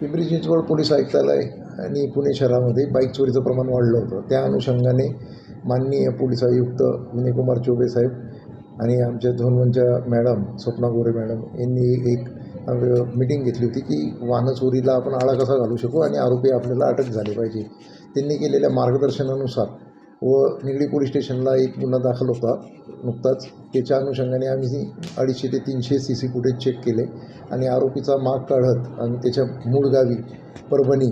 Pimpri Chinchwad police आयुक्तालय आणि पुणे शहरामध्ये बाईक चोरीचं प्रमाण वाढलं होतं. त्या अनुषंगाने माननीय पोलीस आयुक्त विनयकुमार चौबे साहेब आणि आमच्या धोनवनच्या मॅडम स्वप्ना गोरे मॅडम यांनी एक मिटिंग घेतली होती की वाहन चोरीला आपण आळा कसा घालू शकू आणि आरोपी आपल्याला अटक झाले पाहिजे. त्यांनी केलेल्या मार्गदर्शनानुसार व निगडी पोलीस स्टेशनला एक गुन्हा दाखल होता नुकताच. त्याच्या अनुषंगाने आम्ही अडीचशे ते तीनशे सी सी फुटेज चेक केले आणि आरोपीचा माग काढत आम्ही त्याच्या मूळ गावी परभणी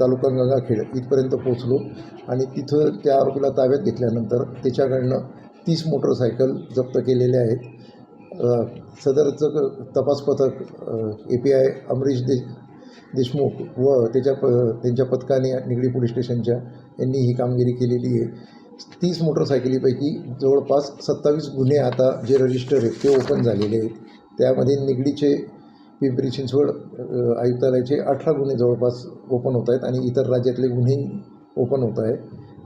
तालुका गंगाखेड इथपर्यंत पोचलो आणि तिथं त्या आरोपीला ताब्यात घेतल्यानंतर त्याच्याकडनं तीस मोटरसायकल जप्त केलेले आहेत. सदरचं तपास पथक ए पी आय अमरीश दे देशमुख व त्याच्या प त्यांच्या पथकाने निगडी पोलीस स्टेशनच्या यांनी ही कामगिरी केलेली आहे. तीस मोटरसायकलीपैकी जवळपास सत्तावीस गुन्हे आता जे रजिस्टर आहेत ते ओपन झालेले आहेत. त्यामध्ये निगडीचे पिंपरी चिंचवड आयुक्तालयाचे अठरा गुन्हे जवळपास ओपन होत आहेत आणि इतर राज्यातले गुन्हे ओपन होत आहे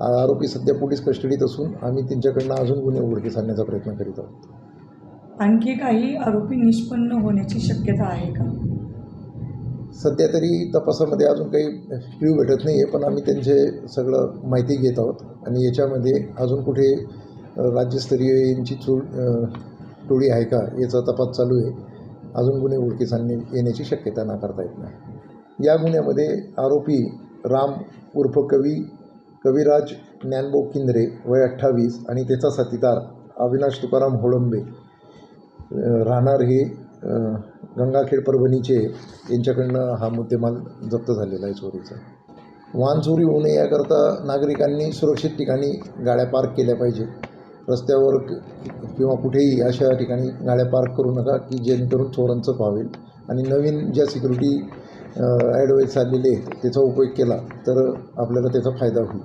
आरोपी सध्या पोलीस कस्टडीत असून आम्ही त्यांच्याकडनं अजून गुन्हे उघडकीस आणण्याचा प्रयत्न करीत आहोत. आणखी काही आरोपी निष्पन्न होण्याची शक्यता आहे का? सध्या तरी तपासामध्ये अजून काही क्ल्यू भेटत नाही आहे पण आम्ही त्यांचे सगळं माहिती घेत आहोत. आणि याच्यामध्ये अजून कुठे राज्यस्तरीय यांची चू टोळी आहे का याचा तपास चालू आहे. अजून गुन्हे ओळखीस आणणे येण्याची शक्यता नाकारता येत नाही. या गुन्ह्यामध्ये आरोपी राम उर्फ कवी कविराज ज्ञानबो किंद्रे वय अठ्ठावीस आणि त्याचा साथीदार अविनाश तुकाराम होळंबे राहणार हे गंगाखेड परभणीचे यांच्याकडनं हा मुद्देमाल जप्त झालेला आहे चोरीचा. वाहन चोरी होऊ नये याकरता नागरिकांनी सुरक्षित ठिकाणी गाड्या पार्क केल्या पाहिजे. रस्त्यावर किंवा कुठेही अशा ठिकाणी गाड्या पार्क करू नका की जेणेकरून चोरांचं पावेल आणि नवीन ज्या सिक्युरिटी ॲडवाईस आलेले आहेत त्याचा उपयोग केला तर आपल्याला त्याचा फायदा होईल.